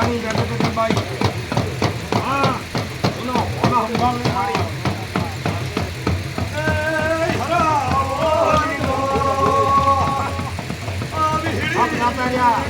તારા ભવાની ગઢ બાઈ હા એનો હોના સંભાળને મારી. આપ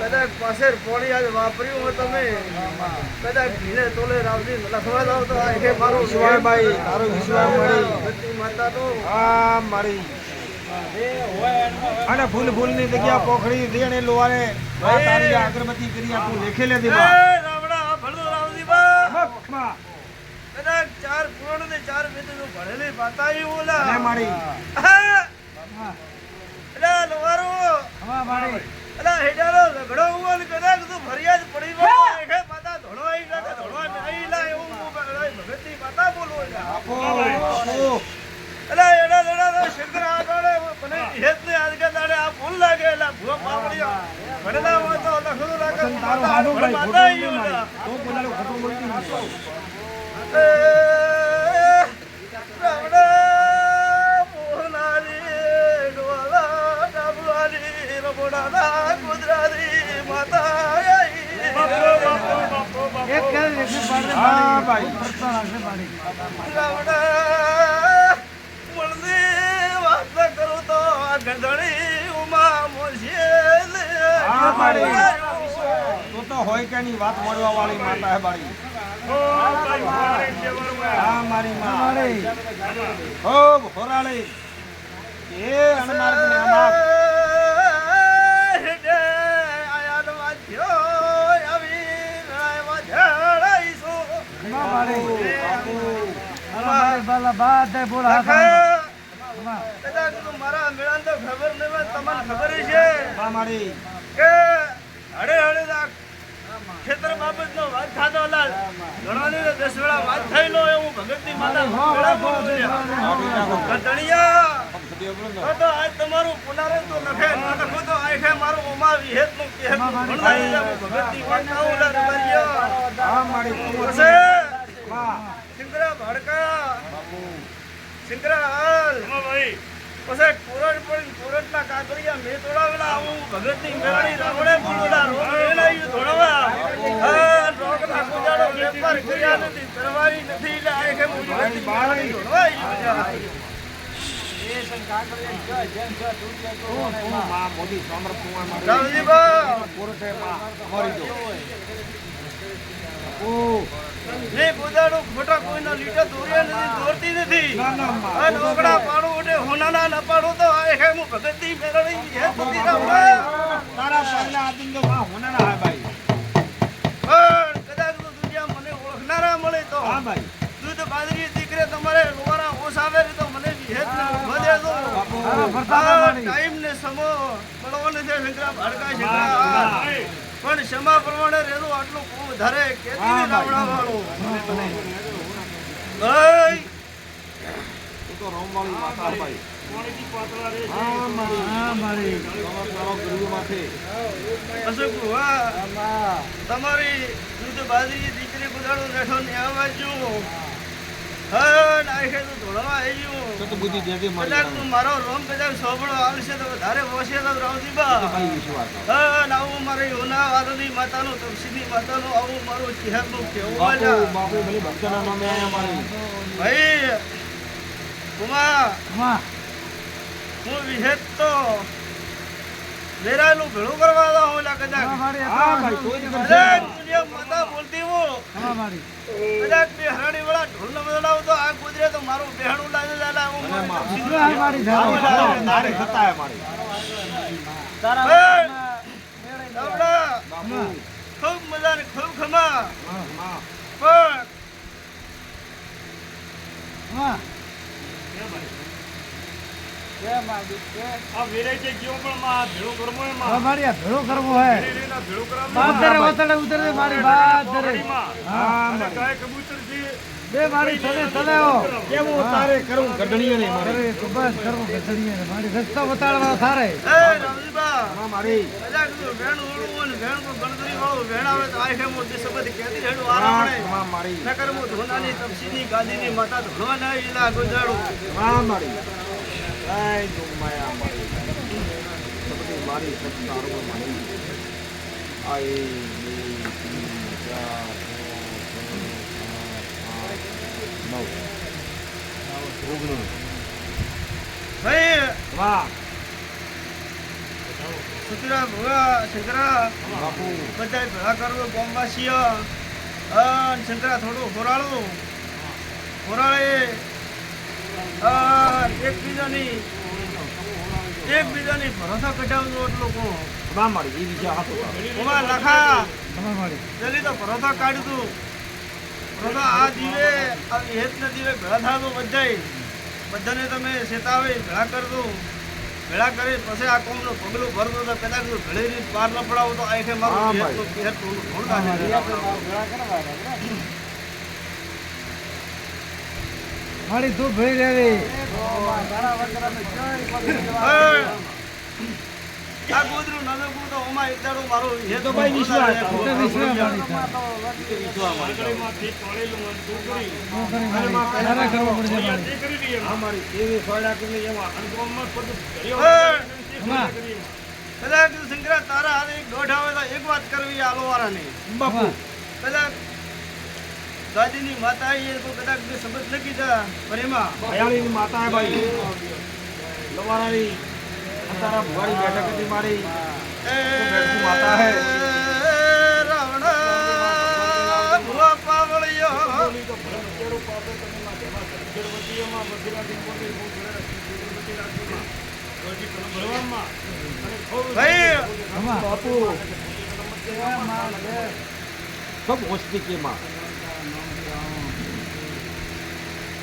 કદાચ પાછળ પોણી આજ વાપર્યું હોય તમે. કદાચ ઘીને તોલે રાવજી. લખવા જાવ તો હે મારું તારો મળી માતા તો. અને ફૂલ ફૂલની જગ્યા પોખડી આ તારી આ અગરબત્તી કરી આખું લેખે કદાચ ચાર પૂર્ણ ને ચારનું ભણેલી માતા બોલા ઓલા. અને મારી. એલા હેડારો ઝઘડો કદાચ તું ફરિયાદ પડી હોય. માતા ધોળો આઈ ગયા ધોળો નહીં લા એવું ભગતની માતા બોલો એડા એડા શંકર આગળ મને હેત ને આજ દાડે આ ભૂલ લાગે એલા ભૂવા પાપડિયા ભણેલા હોય તો લખડું લાગે માતા બોલતી ઓલા. તો બોલાલો ખોટું બોલતી હોય કે ની વાત મળવા વાળી માતા હે બાળી હા મારી મારી હો હોરાળી એ અણમાર્ગ ને અમાર મારા મેળાને તો ખબર નહીં તમને ખબર છે કે હળે હળે આ ખેતર બાબતનો વાત થતો લાલ. ઘણાની દસ વેળા વાત થઈ લો એવું ભગતની માતા તો આજ તમારું પુનારે તો લખે ન લખો તો આખે મારું ઓમા વિહેતનું કે રબારીયા. સિંગરા ભડકા સિંગરા હાલ પછી કોરડ પણ કોરડના કાકડિયા મેં તોડાવેલા આવું ભગતની મેળાની રાવણે બોલવેલા રોગ વેલાયું ધોળવા હા રોગના કુજાડો વેપાર કર્યા નથી કરવાની નથી એટલે આખે હું ભગતની મેળાની ધોળવા આવી મોદી કોરટે માં અમારી જો ઓ ને ગોદાડો ખોટા કોઈના લીટા નથી દોરતી નથી. ના ના પાડું આ હોનાના ન તો આખે હું ભગતની મેળાની હે બધી તારા પહેલા આદિન તો માં હોનારા હા ભાઈ. પણ કદાચ તો દુનિયા મને ઓળખનારા મળે તો. હા ભાઈ. દૂધ બાજરી દીકરે તમારે લોવારા ઓછ આવે તો મને વિહેત ને ઊભા દેજો. ટાઈમ ને સમો પડવો નથી શંકરા ભાડકા શંકરા પણ ક્ષમા પ્રમાણે રેલો આટલું બહુ વધારે કેતી હા, રાવણા વાળો ભાઈ! તો રોમવાળી માતા ભાઈ. તમારો ગુરુ માથે અશોક ભુવા તમારી દૂધ બાજરી દીકરી બુધાડો બેઠો ને આવવા જો મારી તું મારો રોમ કદાચ સોપડો આવશે તો વધારે વસે તો હા આવું મારી હોના વાદળી માતાનું તપસીની માતાનું આવું મારું ચિહરનું કેવું ભાઈ કુમા હું વિહેત તો વેરાયલું ભેળું કરવા દો હું કદાચ હા કદાચ દુનિયા બોલતી હું કદાચ બે હરાડી વાળા ઢોલ ન બદલાવ તો આ ગુજરે તો મારું બેહણું લાગે લાલા હું મારી. આવું લાગે. થતા હે. મારી. ભાઈ, દાવડા, ખૂબ મજા ને ખૂબ ખમા. હા. માં પણ હા મારી કેવું તારે કરવું ગઢણીએ નહીં મારી? એ રામજીબા હા મારી. કદાચ જો વેણ ઓળું ને વેણ કોઈ ગણતરી વાળું વેણ આવે તો આખે મોટી સંબંધ કહેતી હેડું હા આરામણે. માં મારી. નકર હું ધોનાની તપસીની ગાદીની માતા ધોળવા ના ઈલા ગુજારું હા મારી. સત્તારો મારી આઈ બે ત્રણ ચાર પાંચ છ સાત આઠ નવ ઓગણીસ ભાઈ વાહ સુતરા ભુવા શંકરા બધા ભેગા કરવું બોમ્બાસીય શંકરા થોડું ખોરાળું અન એકબીજાની એકબીજાની ભરોસા કઢાવજો એટલું કહું વાહ મારી એ વિશે હાથો ઉમા લખા. જલ્દી તો ભરોસા કાઢતું ભરોસા આ દીવે આ હેત દીવે ભેળા થાતું બધાય. બધાને તમે શેતાવે ભેળા કરજો. ભેળા કરી પછી આ કોમનું પગલું ભરતો તો કદાચ જો ભેળી રીત પાર ન પડાવો તો આખે મારું તું હેત તો વિશ્વાસ મારી થાય. તારે કરવું પડશે મારી હા મારી એવી સોયડા કરીને એમાં ધૂપ ભરી શંકરા તારા એક વાત કરવી આલો વાળાની. બાપુ. કદાચ દાદીની માતા એ તો કદાચ બે શબ્દ ન જા પણ એમાં ભયાળીની માતા હે ભાઈ લવારાની અંતારા ભુવારી બેઠક હતી મારી. માતા હે. બાપુ. સબ હોસ્તી કે માં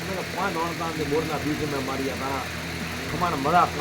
અમે તો પાંચ ઓણતા બોરના બીજ મેં મારી હતા ખમાણ મરા